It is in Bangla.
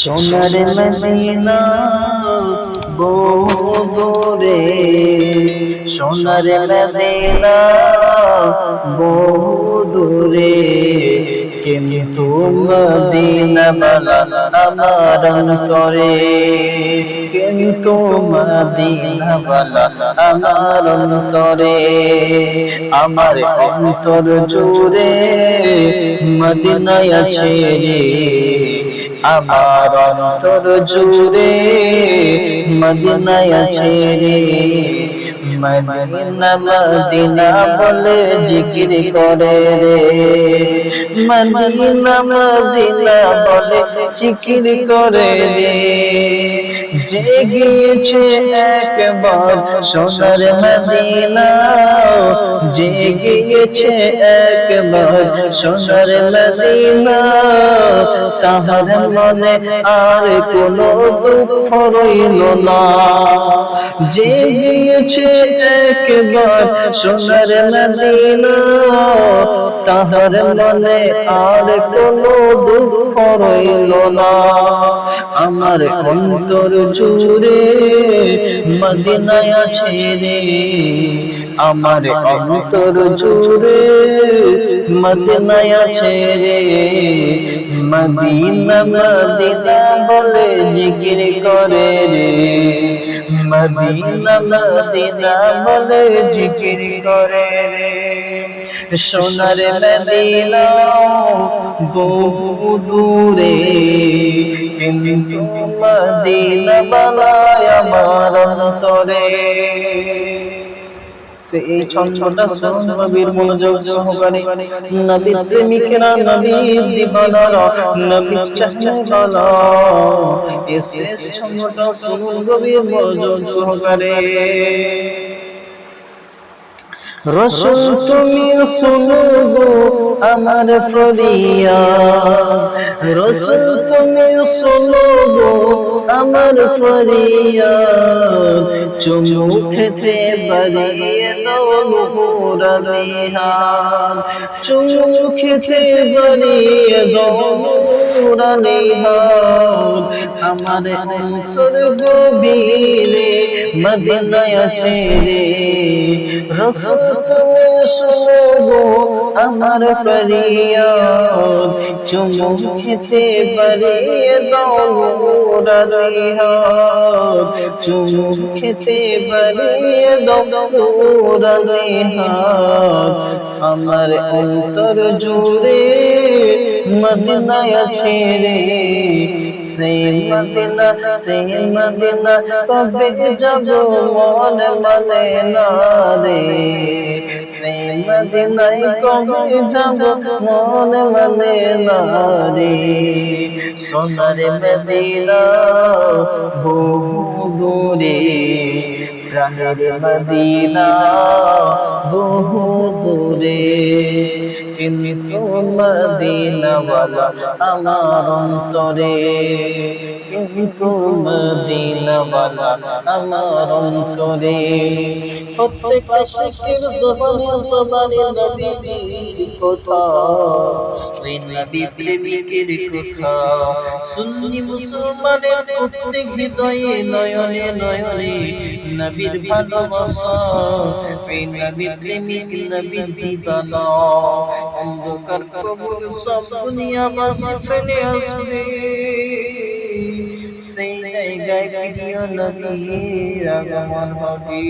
সোনার মদিনা বহু দূরে সোনার মদিনা বহু দূরে কিন্তু মদিনা বালা আমার অন্তরে, কিন্তু মদিনা বালা আমার অন্তরে। আমার অন্তর জুড়ে মদিনায় আছে রে। আমার অন্তর জুড়ে মদিনায় আছে রে মদিনা মদিনা বলে জিকির করে রে। মদিনা মদিনা বলে জিকির করে রে। যে গিয়েছে একবার সোনার মদিনা যে গিয়েছে একবার সোনার মদিনা তাহার মনে আর কোনো দুঃখ রইল না। যে গিয়েছে একবার সোনার মদিনা তাহার মনে আর কোনো দুঃখ রইল না। আমার অন্তর জুড়ে মদিনায় আছে রে। আমার অন্তর জুড়ে মদিনায় আছে রে। মদিনা মদিনা বলে জিকির করে রে। মদিনা মদিনা বলে জিকির করে রে। সোনার মদিনা বহু দূরে। কিন্তু মদিনা বানায় আমার অন্তরে। সেই ছন্দটা নবীর মনোযোগ সহকারে। নবীর প্রেমিকেরা নবীর দিবানারা নবীর চাহনেওয়ালা এসে ছন্দটা শুনুন নবীর মনোযোগ সহকারে। রসুল তুমি শুনো গো আমার ফরিয়া। রসুল তুমি শুনো গো আমার ফরিয়া। চুমু খেতে বাড়িয়ে দাও নুরানিহার চুমু খেতে বাড়িয়ে দাও আমার অন্তর মদিনায় আছে রে রসুল তুমি শুনো আমার ফরিয়াদ চুমু খেতে বাড়িয়ে দাও নুরানিহার চুমু খেতে বাড়িয়ে দাও নুরানিহার আমার অন্তর জুড়ে মদিনায় আছে রে সেই মদিনা সেই মদিনা কবে যাব মনে মনে না রে সেই মদিনায় কবে যাব মনে মনে না রে সোনার মদিনা বহু দূরে, প্রাণের বহু দূরে। কিন্তু মদিনাওয়ালা আমার অন্তরে। কিন্তু মদিনাওয়ালা আমার অন্তরে। প্রত্যেক আশিকের জবানে জবানে নবীজির কথা। ওই নবী প্রেমিকের কথা সুন্নি মুসলমানের প্রত্যেক হৃদয়ে নয়নে নয়নে নবীর ভালোবাসা। ওই নবী প্রেমিক, নবীর দিদানা অন্ধকার কবর সব দুনিয়াবাসী ফেলে আসবে। সেই জায়গায় প্রিয় নবীর আগমন হবে।